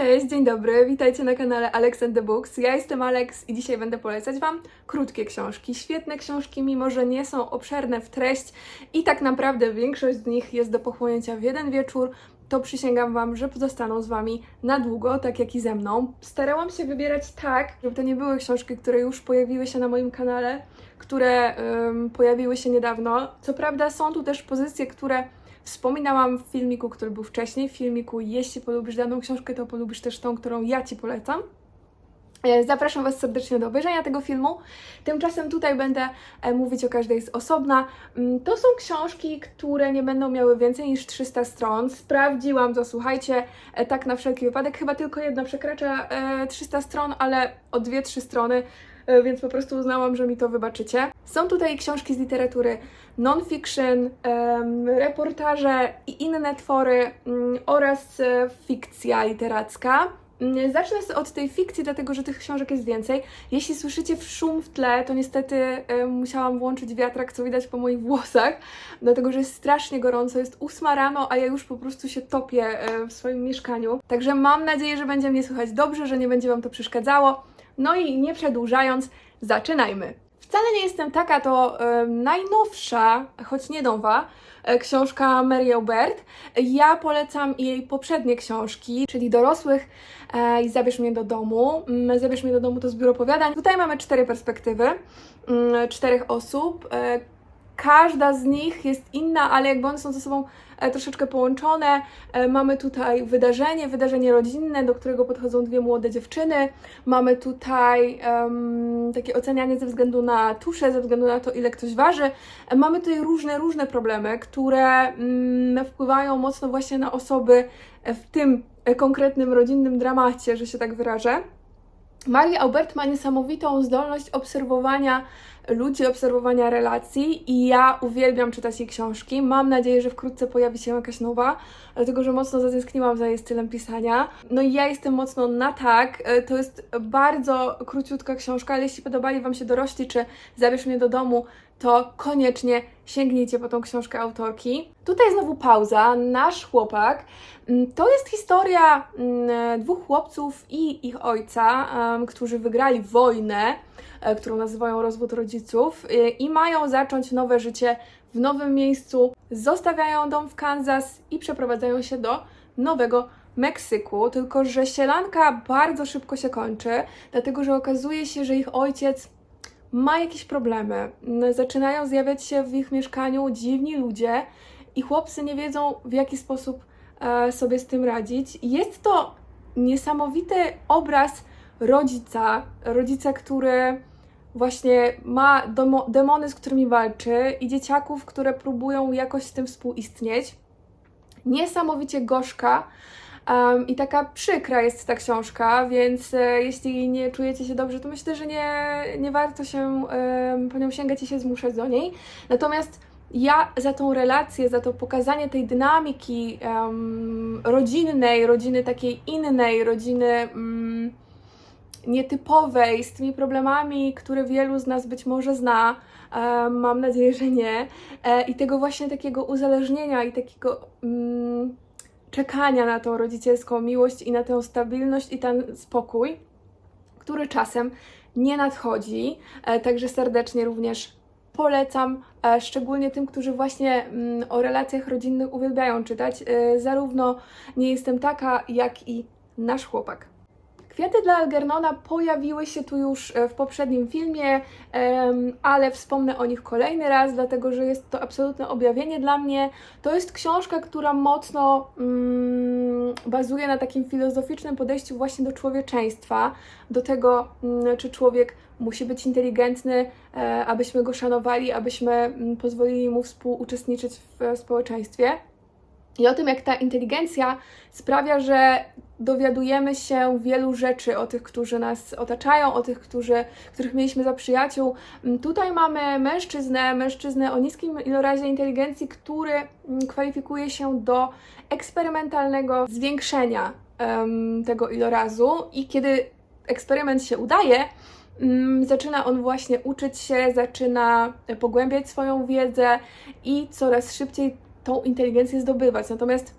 Cześć, dzień dobry, witajcie na kanale Alex and the Books. Ja jestem Alex i dzisiaj będę polecać Wam krótkie książki. Świetne książki, mimo że nie są obszerne w treść i tak naprawdę większość z nich jest do pochłonięcia w jeden wieczór, to przysięgam Wam, że pozostaną z Wami na długo, tak jak i ze mną. Starałam się wybierać tak, żeby to nie były książki, które już pojawiły się na moim kanale, które ym, pojawiły się niedawno. Co prawda są tu też pozycje, które Wspominałam w filmiku, który był wcześniej, w filmiku Jeśli polubisz daną książkę, to polubisz też tą, którą ja Ci polecam. E, Zapraszam Was serdecznie do obejrzenia tego filmu. Tymczasem tutaj będę e, mówić o każdej z osobna. Mm, To są książki, które nie będą miały więcej niż 300 stron. Sprawdziłam to, słuchajcie, e, tak na wszelki wypadek. Chyba tylko jedna przekracza e, 300 stron, ale o 2-3 strony więc po prostu uznałam, że mi to wybaczycie. Są tutaj książki z literatury non-fiction, reportaże i inne twory mm, oraz e, fikcja literacka. Mm, Zacznę od tej fikcji, dlatego że tych książek jest więcej. Jeśli słyszycie szum w tle, to niestety e, musiałam włączyć wiatrak, co widać po moich włosach, dlatego że jest strasznie gorąco, jest ósma rano, a ja już po prostu się topię e, w swoim mieszkaniu. Także mam nadzieję, że będzie mnie słychać dobrze, że nie będzie Wam to przeszkadzało. No i nie przedłużając, zaczynajmy. Wcale nie jestem taka to e, najnowsza, choć nie nowa, e, książka Mary Aubert. Ja polecam jej poprzednie książki, czyli Dorosłych e, i Zabierz mnie do domu. Mm, Zabierz mnie do domu to zbiór opowiadań. Tutaj mamy cztery perspektywy, mm, czterech osób. E, Każda z nich jest inna, ale jakby one są ze sobą e, troszeczkę połączone. E, Mamy tutaj wydarzenie, wydarzenie rodzinne, do którego podchodzą dwie młode dziewczyny. Mamy tutaj em, takie ocenianie ze względu na tuszę, ze względu na to, ile ktoś waży. E, Mamy tutaj różne, różne problemy, które mm, wpływają mocno właśnie na osoby w tym konkretnym rodzinnym dramacie, że się tak wyrażę. Maria Aubert ma niesamowitą zdolność obserwowania ludzi, obserwowania relacji i ja uwielbiam czytać jej książki. Mam nadzieję, że wkrótce pojawi się jakaś nowa, dlatego że mocno zatęskniłam za jej stylem pisania. No i ja jestem mocno na tak. E, To jest bardzo króciutka książka, ale jeśli podobali Wam się dorośli czy Zabierz mnie do domu, to koniecznie sięgnijcie po tą książkę autorki. Tutaj znowu pauza. Nasz chłopak Mm, to jest historia mm, dwóch chłopców i ich ojca, którzy wygrali wojnę, e, którą nazywają rozwód rodziców, e, i mają zacząć nowe życie w nowym miejscu. Zostawiają dom w Kansas i przeprowadzają się do nowego Meksyku. Tylko, że sielanka bardzo szybko się kończy, dlatego że okazuje się, że ich ojciec ma jakieś problemy. Zaczynają zjawiać się w ich mieszkaniu dziwni ludzie i chłopcy nie wiedzą, w jaki sposób e, sobie z tym radzić. Jest to niesamowity obraz rodzica, rodzica, który właśnie ma demony, z którymi walczy i dzieciaków, które próbują jakoś z tym współistnieć. Niesamowicie gorzka em, i taka przykra jest ta książka, więc e, jeśli nie czujecie się dobrze, to myślę, że nie, nie warto się em, po nią sięgać i się zmuszać do niej. Natomiast ja za tą relację, za to pokazanie tej dynamiki em, rodzinnej, rodziny takiej innej, rodziny mm, nietypowej, z tymi problemami, które wielu z nas być może zna, e, mam nadzieję, że nie, e, i tego właśnie takiego uzależnienia i takiego mm, czekania na tą rodzicielską miłość i na tę stabilność i ten spokój, który czasem nie nadchodzi. E, Także serdecznie również polecam, e, szczególnie tym, którzy właśnie mm, o relacjach rodzinnych uwielbiają czytać. E, Zarówno nie jestem taka, jak i nasz chłopak. Kwiaty dla Algernona pojawiły się tu już e, w poprzednim filmie, ale wspomnę o nich kolejny raz, dlatego że jest to absolutne objawienie dla mnie. To jest książka, która mocno mm, bazuje na takim filozoficznym podejściu właśnie do człowieczeństwa, do tego, mm, czy człowiek musi być inteligentny, e, abyśmy go szanowali, abyśmy mm, pozwolili mu współuczestniczyć w e, społeczeństwie. I o tym, jak ta inteligencja sprawia, że dowiadujemy się wielu rzeczy o tych, którzy nas otaczają, o tych, którzy, których mieliśmy za przyjaciół. Mm, Tutaj mamy mężczyznę, mężczyznę o niskim ilorazie inteligencji, który mm, kwalifikuje się do eksperymentalnego zwiększenia em, tego ilorazu i kiedy eksperyment się udaje, mm, zaczyna on właśnie uczyć się, zaczyna pogłębiać swoją wiedzę i coraz szybciej tą inteligencję zdobywać. Natomiast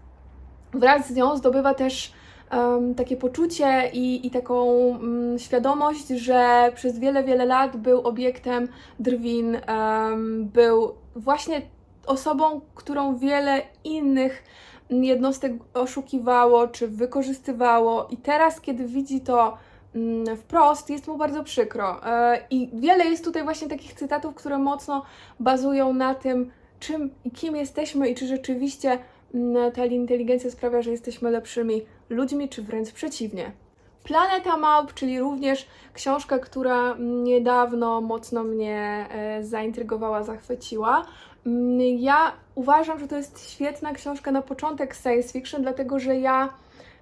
wraz z nią zdobywa też em, takie poczucie i, i taką mm, świadomość, że przez wiele, wiele lat był obiektem drwin, em, był właśnie osobą, którą wiele innych jednostek oszukiwało czy wykorzystywało, i teraz, kiedy widzi to mm, wprost, jest mu bardzo przykro. E, I wiele jest tutaj właśnie takich cytatów, które mocno bazują na tym, czym i kim jesteśmy, i czy rzeczywiście mm, ta inteligencja sprawia, że jesteśmy lepszymi ludźmi, czy wręcz przeciwnie. Planeta Małp, czyli również książka, która niedawno mocno mnie e, zaintrygowała, zachwyciła. Mm, Ja uważam, że to jest świetna książka na początek science fiction, dlatego że ja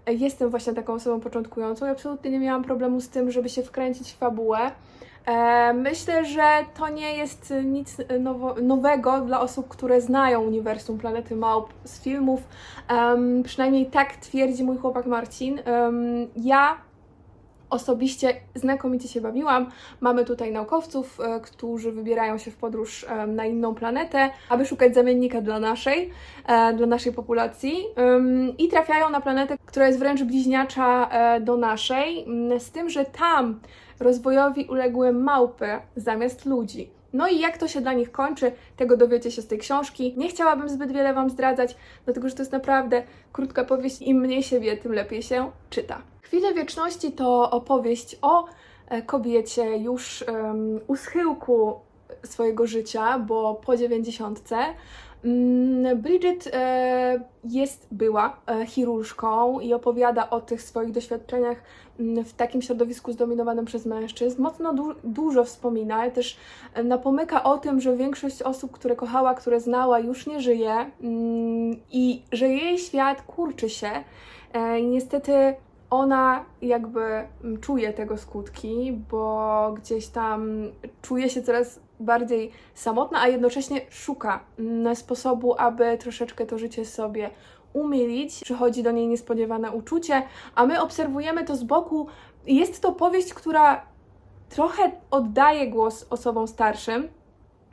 e, jestem właśnie taką osobą początkującą i absolutnie nie miałam problemu z tym, żeby się wkręcić w fabułę. E, Myślę, że to nie jest nic nowo, nowego dla osób, które znają uniwersum Planety Małp z filmów. Em, przynajmniej tak twierdzi mój chłopak Marcin. Em, ja osobiście znakomicie się bawiłam. Mamy tutaj naukowców, e, którzy wybierają się w podróż na inną planetę, aby szukać zamiennika dla naszej, e, dla naszej populacji i trafiają na planetę, która jest wręcz bliźniacza do naszej, z tym, że tam rozwojowi uległy małpy zamiast ludzi. No i jak to się dla nich kończy, tego dowiecie się z tej książki. Nie chciałabym zbyt wiele Wam zdradzać, dlatego że to jest naprawdę krótka powieść. Im mniej się wie, tym lepiej się czyta. Chwile Wieczności to opowieść o e, kobiecie już em, u schyłku swojego życia, bo po dziewięćdziesiątce. Mm, Bridget e, jest, była e, chirurżką i opowiada o tych swoich doświadczeniach mm, w takim środowisku zdominowanym przez mężczyzn. Mocno du- dużo wspomina, też e, napomyka o tym, że większość osób, które kochała, które znała, już nie żyje mm, i że jej świat kurczy się. I niestety ona jakby czuje tego skutki, bo gdzieś tam czuje się coraz bardziej samotna, a jednocześnie szuka mm, sposobu, aby troszeczkę to życie sobie umilić. Przychodzi do niej niespodziewane uczucie, a my obserwujemy to z boku. Jest to powieść, która trochę oddaje głos osobom starszym,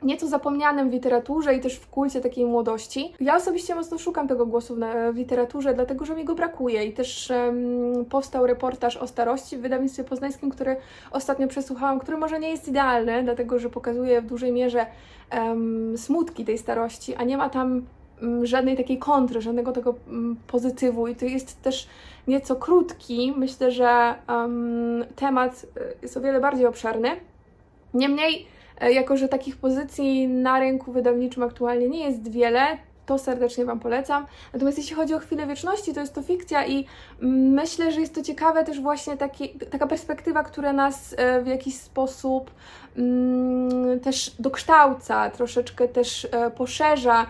nieco zapomnianym w literaturze i też w kulcie takiej młodości. Ja osobiście mocno szukam tego głosu w, na- w literaturze, dlatego że mi go brakuje i też em, powstał reportaż o starości w wydawnictwie poznańskim, który ostatnio przesłuchałam, który może nie jest idealny, dlatego że pokazuje w dużej mierze em, smutki tej starości, a nie ma tam żadnej takiej kontry, żadnego tego pozytywu i to jest też nieco krótki. Myślę, że em, temat y, jest o wiele bardziej obszerny. Niemniej, e, jako że takich pozycji na rynku wydawniczym aktualnie nie jest wiele, to serdecznie Wam polecam. Natomiast jeśli chodzi o chwilę wieczności, to jest to fikcja i myślę, że jest to ciekawe też właśnie taki, taka perspektywa, która nas e, w jakiś sposób mm, też dokształca, troszeczkę też e, poszerza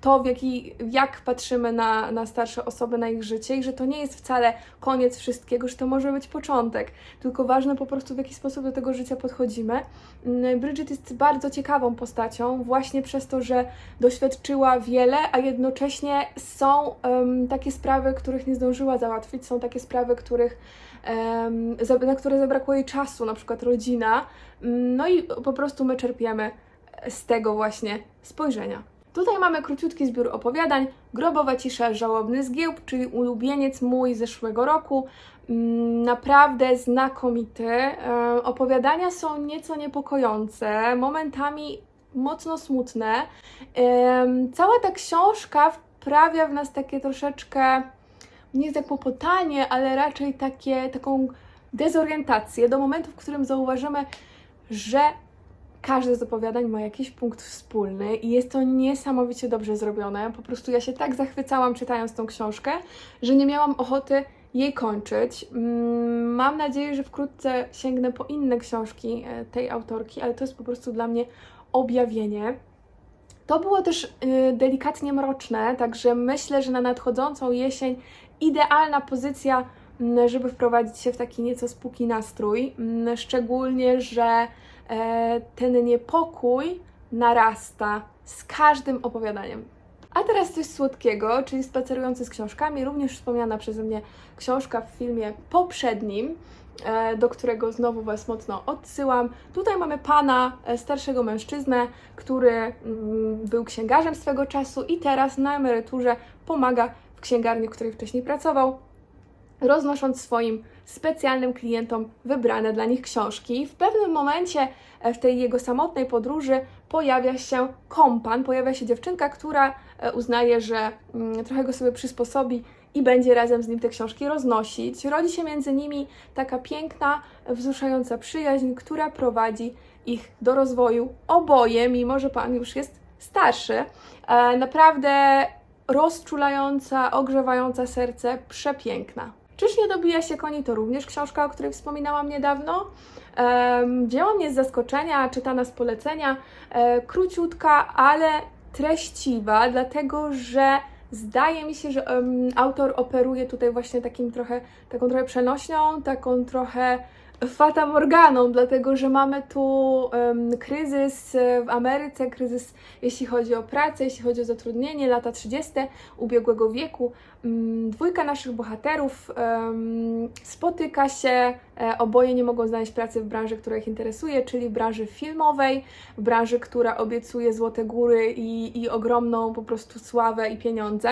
to, w jaki, jak patrzymy na, na starsze osoby, na ich życie i że to nie jest wcale koniec wszystkiego, że to może być początek, tylko ważne po prostu w jaki sposób do tego życia podchodzimy. Mm, Bridget jest bardzo ciekawą postacią, właśnie przez to, że doświadczyła wiele, a jednocześnie są em, takie sprawy, których nie zdążyła załatwić, są takie sprawy, których, za- na które zabrakło jej czasu, na przykład rodzina. Mm, No i po prostu my czerpiemy z tego właśnie spojrzenia. Tutaj mamy króciutki zbiór opowiadań. Grobowa cisza, żałobny zgiełk, czyli ulubieniec mój zeszłego roku. Mm, Naprawdę znakomity. E, Opowiadania są nieco niepokojące, momentami mocno smutne. Em, Cała ta książka wprawia w nas takie troszeczkę, nie jest jak popotanie, ale raczej takie, taką dezorientację do momentu, w którym zauważymy, że każde z opowiadań ma jakiś punkt wspólny i jest to niesamowicie dobrze zrobione. Po prostu ja się tak zachwycałam czytając tą książkę, że nie miałam ochoty jej kończyć. Mm, Mam nadzieję, że wkrótce sięgnę po inne książki e, tej autorki, ale to jest po prostu dla mnie objawienie. To było też y, delikatnie mroczne, także myślę, że na nadchodzącą jesień idealna pozycja, mm, żeby wprowadzić się w taki nieco spóki nastrój. Mm, Szczególnie, że e, ten niepokój narasta z każdym opowiadaniem. A teraz coś słodkiego, czyli spacerujący z książkami, również wspomniana przeze mnie książka w filmie poprzednim, e, do którego znowu Was mocno odsyłam. Tutaj mamy pana, e, starszego mężczyznę, który mm, był księgarzem swego czasu i teraz na emeryturze pomaga w księgarni, w której wcześniej pracował. Roznosząc swoim specjalnym klientom wybrane dla nich książki. W pewnym momencie e, w tej jego samotnej podróży pojawia się kompan, pojawia się dziewczynka, która e, uznaje, że mm, trochę go sobie przysposobi i będzie razem z nim te książki roznosić. Rodzi się między nimi taka piękna, wzruszająca przyjaźń, która prowadzi ich do rozwoju. Oboje, mimo że pan już jest starszy, e, naprawdę rozczulająca, ogrzewająca serce, przepiękna. Czyż nie dobija się koni to również książka, o której wspominałam niedawno. Wzięła mnie z zaskoczenia, czytana z polecenia, e, króciutka, ale treściwa, dlatego że zdaje mi się, że autor operuje tutaj właśnie takim trochę, taką trochę przenośnią, taką trochę Fata Morganą, dlatego że mamy tu em, kryzys w Ameryce, kryzys jeśli chodzi o pracę, jeśli chodzi o zatrudnienie, lata 30. ubiegłego wieku. Mm, Dwójka naszych bohaterów em, spotyka się, e, oboje nie mogą znaleźć pracy w branży, która ich interesuje, czyli branży filmowej, branży, która obiecuje złote góry i, i ogromną po prostu sławę i pieniądze.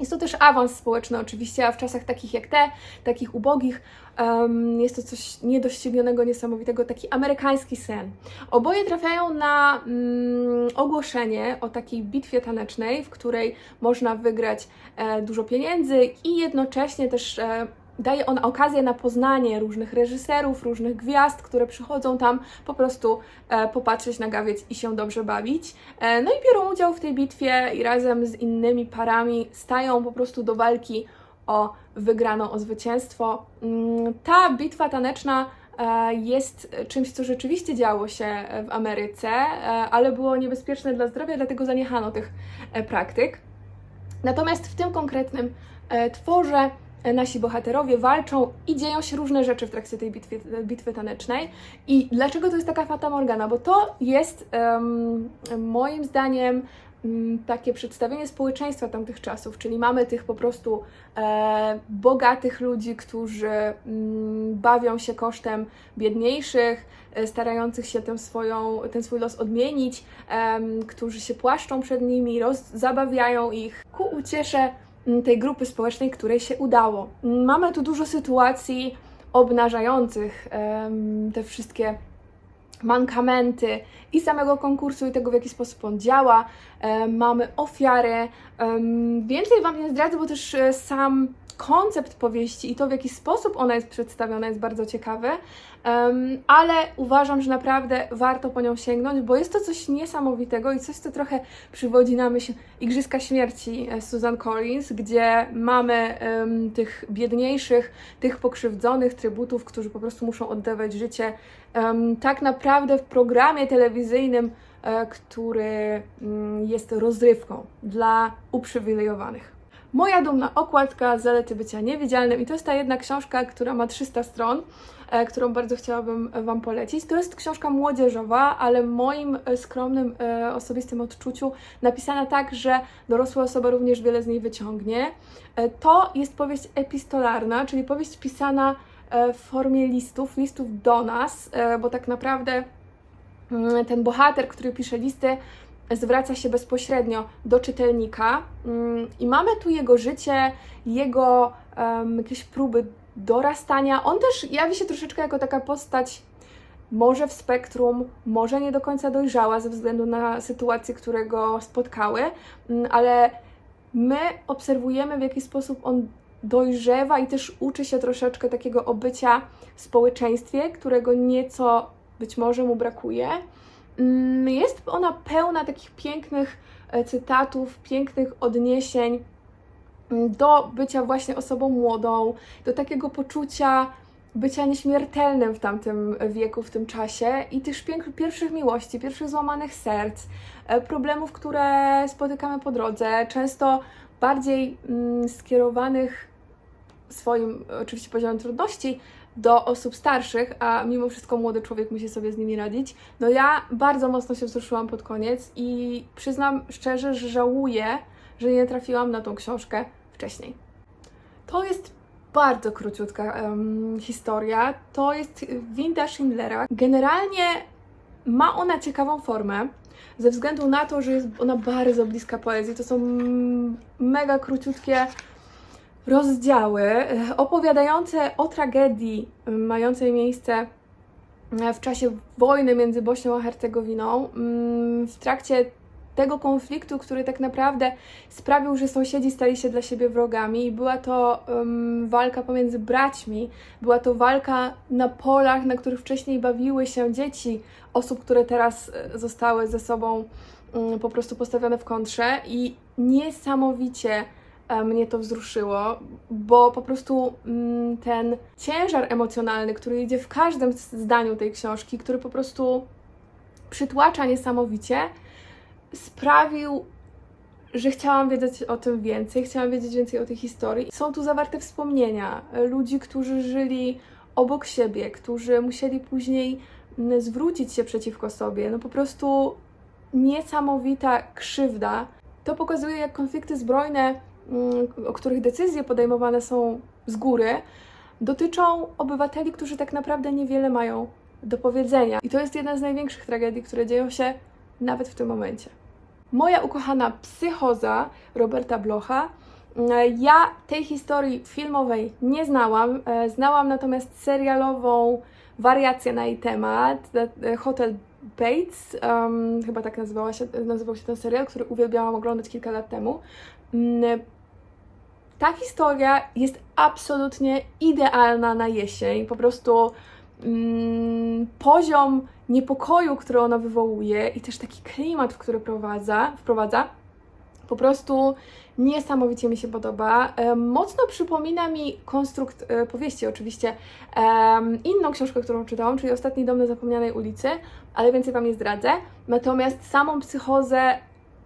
Jest to też awans społeczny, oczywiście, a w czasach takich jak te, takich ubogich, em, jest to coś niedoścignionego, niesamowitego, taki amerykański sen. Oboje trafiają na mm, ogłoszenie o takiej bitwie tanecznej, w której można wygrać e, dużo pieniędzy i jednocześnie też e, daje on okazję na poznanie różnych reżyserów, różnych gwiazd, które przychodzą tam po prostu e, popatrzeć na gawiec i się dobrze bawić. E, no i biorą udział w tej bitwie i razem z innymi parami stają po prostu do walki o wygraną, o zwycięstwo. Mm, Ta bitwa taneczna e, jest czymś, co rzeczywiście działo się w Ameryce, e, ale było niebezpieczne dla zdrowia, dlatego zaniechano tych e, praktyk. Natomiast w tym konkretnym tworze nasi bohaterowie walczą i dzieją się różne rzeczy w trakcie tej bitwy, bitwy tanecznej. I dlaczego to jest taka Fata Morgana? Bo to jest em, moim zdaniem mm, takie przedstawienie społeczeństwa tamtych czasów, czyli mamy tych po prostu e, bogatych ludzi, którzy mm, bawią się kosztem biedniejszych, e, starających się tę swoją, ten swój los odmienić, em, którzy się płaszczą przed nimi, roz, zabawiają ich ku uciesze tej grupy społecznej, której się udało. Mm, Mamy tu dużo sytuacji obnażających te wszystkie mankamenty i samego konkursu, i tego, w jaki sposób on działa. E, mamy ofiary. Więcej Wam nie zdradzę, bo też e, sam koncept powieści i to, w jaki sposób ona jest przedstawiona, jest bardzo ciekawy. Em, ale uważam, że naprawdę warto po nią sięgnąć, bo jest to coś niesamowitego i coś, co trochę przywodzi na myśl Igrzyska Śmierci e, Susan Collins, gdzie mamy em, tych biedniejszych, tych pokrzywdzonych trybutów, którzy po prostu muszą oddawać życie em, tak naprawdę w programie telewizyjnym, e, który mm, jest rozrywką dla uprzywilejowanych. Moja dumna okładka Zalety bycia niewidzialnym i to jest ta jedna książka, która ma 300 stron, e, którą bardzo chciałabym Wam polecić. To jest książka młodzieżowa, ale moim e, skromnym, e, osobistym odczuciu napisana tak, że dorosła osoba również wiele z niej wyciągnie. To jest powieść epistolarna, czyli powieść pisana w formie listów, listów do nas, bo tak naprawdę mm, ten bohater, który pisze listy, zwraca się bezpośrednio do czytelnika mm, i mamy tu jego życie, jego em, jakieś próby dorastania. On też jawi się troszeczkę jako taka postać może w spektrum, może nie do końca dojrzała ze względu na sytuacje, które go spotkały, mm, ale my obserwujemy w jaki sposób on dojrzewa i też uczy się troszeczkę takiego obycia w społeczeństwie, którego nieco być może mu brakuje. Mm, Jest ona pełna takich pięknych e, cytatów, pięknych odniesień mm, do bycia właśnie osobą młodą, do takiego poczucia bycia nieśmiertelnym w tamtym wieku, w tym czasie i też pierwszych miłości, pierwszych złamanych serc, e, problemów, które spotykamy po drodze, często bardziej mm, skierowanych swoim oczywiście poziomem trudności do osób starszych, a mimo wszystko młody człowiek musi sobie z nimi radzić. No ja bardzo mocno się wzruszyłam pod koniec i przyznam szczerze, że żałuję, że nie trafiłam na tą książkę wcześniej. To jest bardzo króciutka em, historia. To jest winda Schindlera. Generalnie ma ona ciekawą formę, ze względu na to, że jest ona bardzo bliska poezji. To są mm, mega króciutkie rozdziały e, opowiadające o tragedii mającej miejsce e, w czasie wojny między Bośnią a Hercegowiną, w trakcie tego konfliktu, który tak naprawdę sprawił, że sąsiedzi stali się dla siebie wrogami. I była to um, walka pomiędzy braćmi, była to walka na polach, na których wcześniej bawiły się dzieci osób, które teraz e, zostały ze sobą um, po prostu postawione w kontrze. I niesamowicie mnie to wzruszyło, bo po prostu mm, ten ciężar emocjonalny, który idzie w każdym zdaniu tej książki, który po prostu przytłacza niesamowicie, sprawił, że chciałam wiedzieć o tym więcej, chciałam wiedzieć więcej o tej historii. Są tu zawarte wspomnienia ludzi, którzy żyli obok siebie, którzy musieli później mm, zwrócić się przeciwko sobie. No po prostu niesamowita krzywda. To pokazuje, jak konflikty zbrojne, o których decyzje podejmowane są z góry, dotyczą obywateli, którzy tak naprawdę niewiele mają do powiedzenia. I to jest jedna z największych tragedii, które dzieją się nawet w tym momencie. Moja ukochana psychoza Roberta Blocha. Ja tej historii filmowej nie znałam. E, Znałam natomiast serialową wariację na jej temat. e, Hotel Bates, um, chyba tak nazywała się, nazywał się ten serial, który uwielbiałam oglądać kilka lat temu. Ta historia jest absolutnie idealna na jesień. Po prostu mm, poziom niepokoju, który ona wywołuje i też taki klimat, w który prowadza, wprowadza, po prostu niesamowicie mi się podoba. E, Mocno przypomina mi konstrukt e, powieści, oczywiście, inną książkę, którą czytałam, czyli Ostatni dom na zapomnianej ulicy, ale więcej Wam nie zdradzę. Natomiast samą psychozę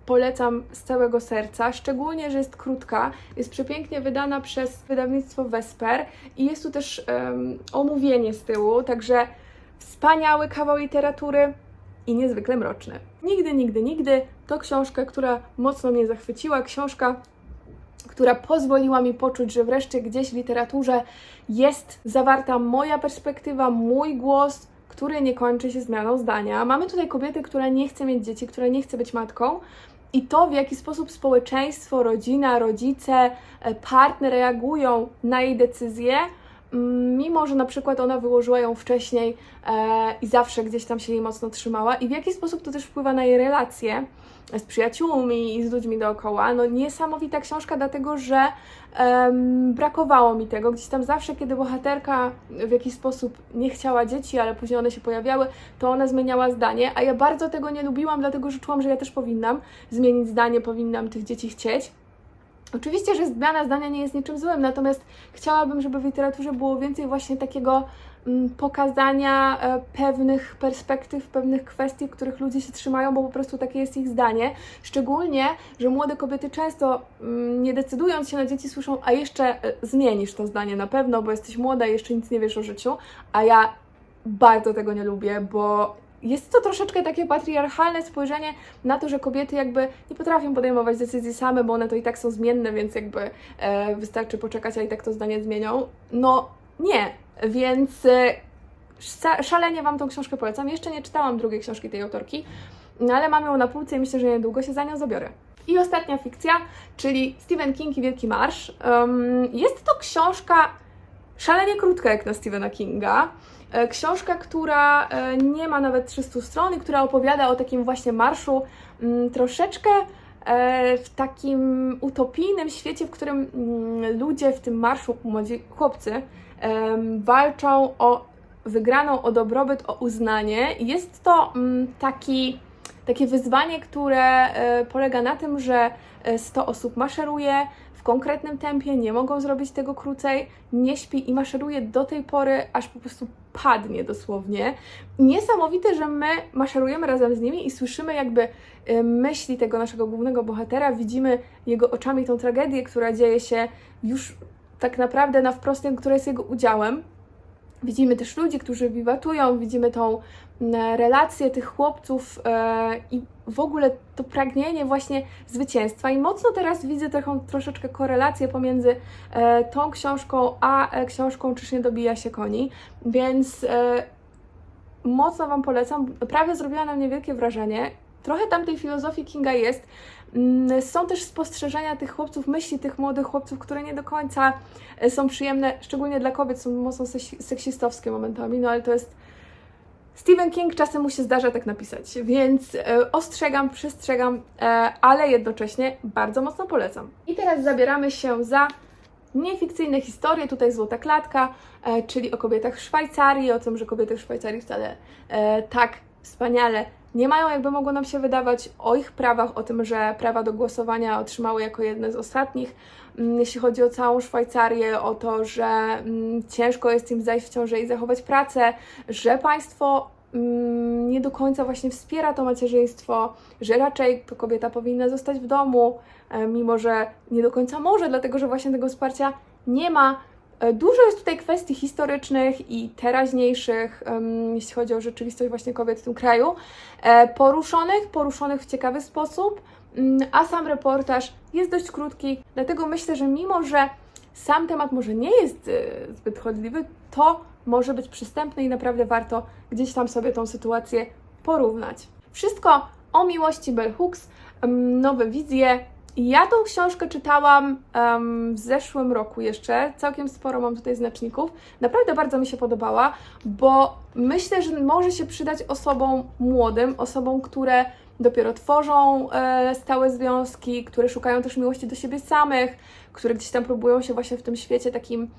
polecam z całego serca, szczególnie, że jest krótka, jest przepięknie wydana przez wydawnictwo Vesper i jest tu też em, omówienie z tyłu, także wspaniały kawał literatury i niezwykle mroczny. Nigdy, nigdy, nigdy to książka, która mocno mnie zachwyciła, książka, która pozwoliła mi poczuć, że wreszcie gdzieś w literaturze jest zawarta moja perspektywa, mój głos, który nie kończy się zmianą zdania. Mamy tutaj kobietę, która nie chce mieć dzieci, która nie chce być matką. I to, w jaki sposób społeczeństwo, rodzina, rodzice, e, partner reagują na jej decyzje, mimo że na przykład ona wyłożyła ją wcześniej e, i zawsze gdzieś tam się jej mocno trzymała, i w jaki sposób to też wpływa na jej relacje z przyjaciółmi i z ludźmi dookoła. No niesamowita książka, dlatego że em, brakowało mi tego. Gdzieś tam zawsze, kiedy bohaterka w jakiś sposób nie chciała dzieci, ale później one się pojawiały, to ona zmieniała zdanie, a ja bardzo tego nie lubiłam, dlatego że czułam, że ja też powinnam zmienić zdanie, powinnam tych dzieci chcieć. Oczywiście, że zmiana zdania nie jest niczym złym, natomiast chciałabym, żeby w literaturze było więcej właśnie takiego mm, pokazania e, pewnych perspektyw, pewnych kwestii, których ludzie się trzymają, bo po prostu takie jest ich zdanie. Szczególnie, że młode kobiety często mm, nie decydując się na dzieci słyszą, a jeszcze e, zmienisz to zdanie na pewno, bo jesteś młoda i jeszcze nic nie wiesz o życiu, a ja bardzo tego nie lubię, bo jest to troszeczkę takie patriarchalne spojrzenie na to, że kobiety jakby nie potrafią podejmować decyzji same, bo one to i tak są zmienne, więc jakby e, wystarczy poczekać, a i tak to zdanie zmienią. No nie, więc e, sza- szalenie Wam tą książkę polecam. Jeszcze nie czytałam drugiej książki tej autorki, no ale mam ją na półce i myślę, że niedługo się za nią zabiorę. I ostatnia fikcja, czyli Stephen King i Wielki Marsz. Em, jest to książka szalenie krótka jak na Stephena Kinga. E, Książka, która e, nie ma nawet 300 stron i która opowiada o takim właśnie marszu mm, troszeczkę e, w takim utopijnym świecie, w którym mm, ludzie w tym marszu, młodzi chłopcy, walczą o wygraną, o dobrobyt, o uznanie. Jest to mm, taki, takie wyzwanie, które polega na tym, że e, 100 osób maszeruje konkretnym tempie, nie mogą zrobić tego krócej, nie śpi i maszeruje do tej pory, aż po prostu padnie dosłownie. Niesamowite, że my maszerujemy razem z nimi i słyszymy jakby e, myśli tego naszego głównego bohatera, widzimy jego oczami tą tragedię, która dzieje się już tak naprawdę na wprost, która jest jego udziałem. Widzimy też ludzi, którzy wiwatują, widzimy tą mm, relację tych chłopców e, i w ogóle to pragnienie właśnie zwycięstwa. I mocno teraz widzę taką troszeczkę korelację pomiędzy e, tą książką a e, książką Czyż nie dobija się koni, więc mocno Wam polecam. Prawie zrobiła na mnie wielkie wrażenie. trochę tam tej filozofii Kinga jest. Mm, Są też spostrzeżenia tych chłopców, myśli tych młodych chłopców, które nie do końca e, są przyjemne, szczególnie dla kobiet, są mocno seks- seksistowskie momentami, no ale to jest Stephen King czasem mu się zdarza tak napisać, więc e, ostrzegam, przestrzegam, e, ale jednocześnie bardzo mocno polecam. I teraz zabieramy się za niefikcyjne historie, tutaj Złota Klatka, czyli o kobietach w Szwajcarii, o tym, że kobiety w Szwajcarii wcale tak wspaniale nie mają, jakby mogło nam się wydawać, o ich prawach, o tym, że prawa do głosowania otrzymały jako jedne z ostatnich, Mm, jeśli chodzi o całą Szwajcarię, o to, że mm, ciężko jest im zajść w ciążę i zachować pracę, że państwo mm, nie do końca właśnie wspiera to macierzyństwo, że raczej kobieta powinna zostać w domu, e, mimo że nie do końca może, dlatego że właśnie tego wsparcia nie ma. E, Dużo jest tutaj kwestii historycznych i teraźniejszych, jeśli chodzi o rzeczywistość właśnie kobiet w tym kraju, e, poruszonych, poruszonych w ciekawy sposób, mm, a sam reportaż jest dość krótki, dlatego myślę, że mimo, że sam temat może nie jest e, zbyt chodliwy, to może być przystępny i naprawdę warto gdzieś tam sobie tą sytuację porównać. Wszystko o miłości Bell Hooks, nowe wizje. Ja tą książkę czytałam em, w zeszłym roku jeszcze, całkiem sporo mam tutaj znaczników. Naprawdę bardzo mi się podobała, bo myślę, że może się przydać osobom młodym, osobom, które dopiero tworzą e, stałe związki, które szukają też miłości do siebie samych, które gdzieś tam próbują się właśnie w tym świecie takim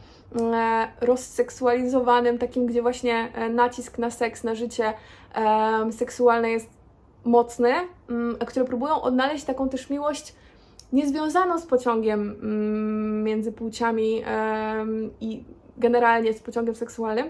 e, rozseksualizowanym, takim, gdzie właśnie e, nacisk na seks, na życie em, seksualne jest mocny, mm, które próbują odnaleźć taką też miłość niezwiązaną z pociągiem mm, między płciami i generalnie z pociągiem seksualnym.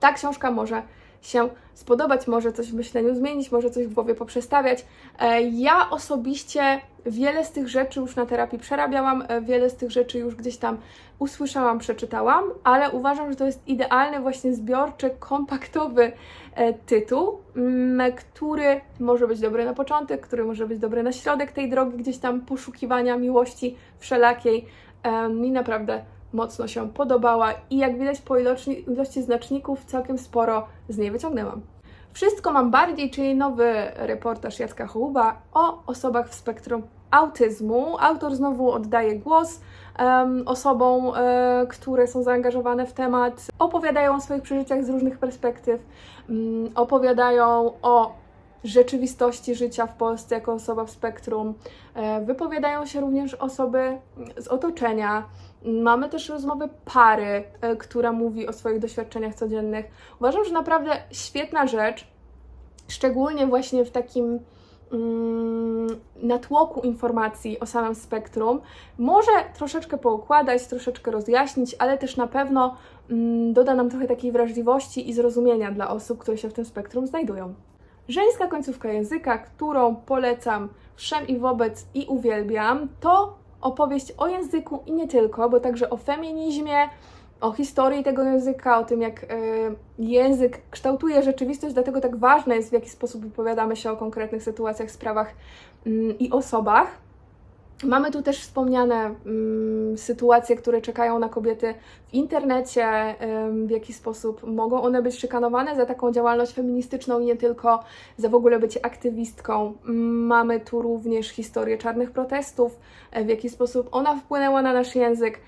Ta książka może się spodobać, może coś w myśleniu zmienić, może coś w głowie poprzestawiać. E, Ja osobiście wiele z tych rzeczy już na terapii przerabiałam, e, wiele z tych rzeczy już gdzieś tam usłyszałam, przeczytałam, ale uważam, że to jest idealny, właśnie zbiorczy, kompaktowy e, tytuł, który może być dobry na początek, który może być dobry na środek tej drogi, gdzieś tam poszukiwania miłości wszelakiej. E, Mi naprawdę mocno się podobała i jak widać po ilości, ilości znaczników całkiem sporo z niej wyciągnęłam. Wszystko mam bardziej, czyli nowy reportaż Jacka Hołuba o osobach w spektrum autyzmu. Autor znowu oddaje głos em, osobom, e, które są zaangażowane w temat, opowiadają o swoich przeżyciach z różnych perspektyw, mm, opowiadają o rzeczywistości życia w Polsce jako osoba w spektrum. E, Wypowiadają się również osoby z otoczenia. Mamy też rozmowę pary, e, która mówi o swoich doświadczeniach codziennych. Uważam, że naprawdę świetna rzecz, szczególnie właśnie w takim mm, natłoku informacji o samym spektrum. Może troszeczkę poukładać, troszeczkę rozjaśnić, ale też na pewno mm, doda nam trochę takiej wrażliwości i zrozumienia dla osób, które się w tym spektrum znajdują. Żeńska końcówka języka, którą polecam wszem i wobec i uwielbiam, to opowieść o języku i nie tylko, bo także o feminizmie, o historii tego języka, o tym, jak e, język kształtuje rzeczywistość, dlatego tak ważne jest, w jaki sposób wypowiadamy się o konkretnych sytuacjach, sprawach mm, i osobach. Mamy tu też wspomniane mm, sytuacje, które czekają na kobiety w internecie, em, w jaki sposób mogą one być szykanowane za taką działalność feministyczną i nie tylko, za w ogóle bycie aktywistką. Mamy tu również historię czarnych protestów, e, w jaki sposób ona wpłynęła na nasz język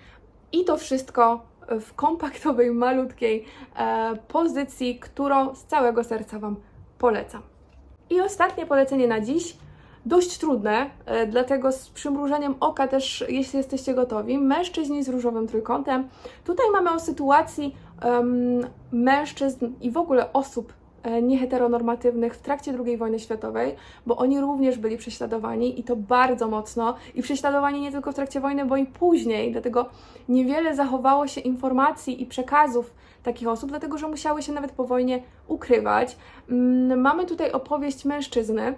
i to wszystko w kompaktowej, malutkiej e, pozycji, którą z całego serca Wam polecam. I ostatnie polecenie na dziś dość trudne, e, dlatego z przymrużeniem oka też, jeśli jesteście gotowi, mężczyźni z różowym trójkątem. Tutaj mamy o sytuacji em, mężczyzn i w ogóle osób e, nieheteronormatywnych w trakcie II wojny światowej, bo oni również byli prześladowani i to bardzo mocno i prześladowani nie tylko w trakcie wojny, bo i później, dlatego niewiele zachowało się informacji i przekazów takich osób, dlatego że musiały się nawet po wojnie ukrywać. Mm, Mamy tutaj opowieść mężczyzny,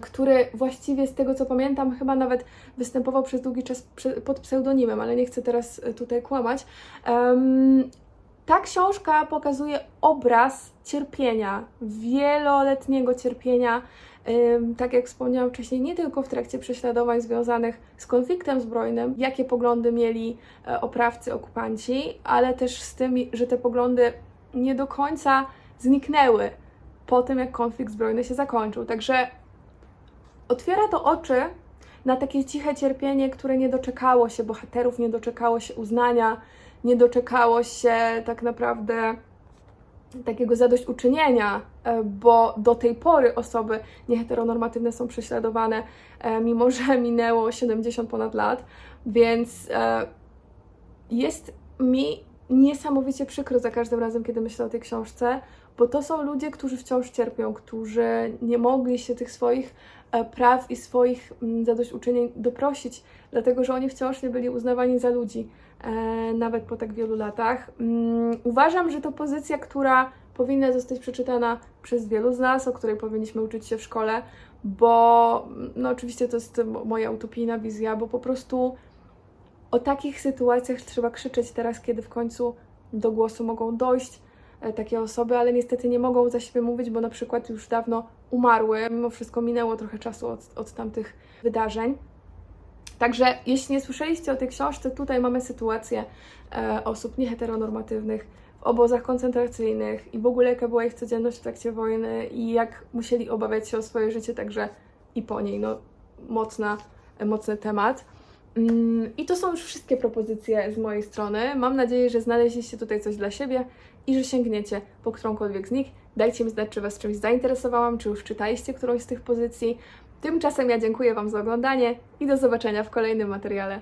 który właściwie z tego co pamiętam, chyba nawet występował przez długi czas pod pseudonimem, ale nie chcę teraz e, tutaj kłamać. Ta książka pokazuje obraz cierpienia, wieloletniego cierpienia, tak jak wspomniałam wcześniej, nie tylko w trakcie prześladowań związanych z konfliktem zbrojnym, jakie poglądy mieli e, oprawcy, okupanci, ale też z tym, że te poglądy nie do końca zniknęły po tym, jak konflikt zbrojny się zakończył. Także otwiera to oczy na takie ciche cierpienie, które nie doczekało się bohaterów, nie doczekało się uznania, nie doczekało się tak naprawdę takiego zadośćuczynienia, e, bo do tej pory osoby nieheteronormatywne są prześladowane, e, mimo że minęło 70 ponad lat, więc e, jest mi niesamowicie przykro za każdym razem, kiedy myślę o tej książce, bo to są ludzie, którzy wciąż cierpią, którzy nie mogli się tych swoich e, praw i swoich mm, zadośćuczynień doprosić, dlatego że oni wciąż nie byli uznawani za ludzi, e, nawet po tak wielu latach. Mm, Uważam, że to pozycja, która powinna zostać przeczytana przez wielu z nas, o której powinniśmy uczyć się w szkole, bo no oczywiście to jest mo- moja utopijna wizja, bo po prostu o takich sytuacjach trzeba krzyczeć teraz, kiedy w końcu do głosu mogą dojść takie osoby, ale niestety nie mogą za siebie mówić, bo na przykład już dawno umarły. Mimo wszystko minęło trochę czasu od, od tamtych wydarzeń. Także jeśli nie słyszeliście o tej książce, tutaj mamy sytuację e, osób nieheteronormatywnych w obozach koncentracyjnych i w ogóle jaka była ich codzienność w trakcie wojny i jak musieli obawiać się o swoje życie, także i po niej. No, mocna, e, mocny temat. Mm, I to są już wszystkie propozycje z mojej strony. Mam nadzieję, że znaleźliście tutaj coś dla siebie i że sięgniecie po którąkolwiek z nich. Dajcie mi znać, czy Was czymś zainteresowałam, czy już czytaliście którąś z tych pozycji. Tymczasem ja dziękuję Wam za oglądanie i do zobaczenia w kolejnym materiale.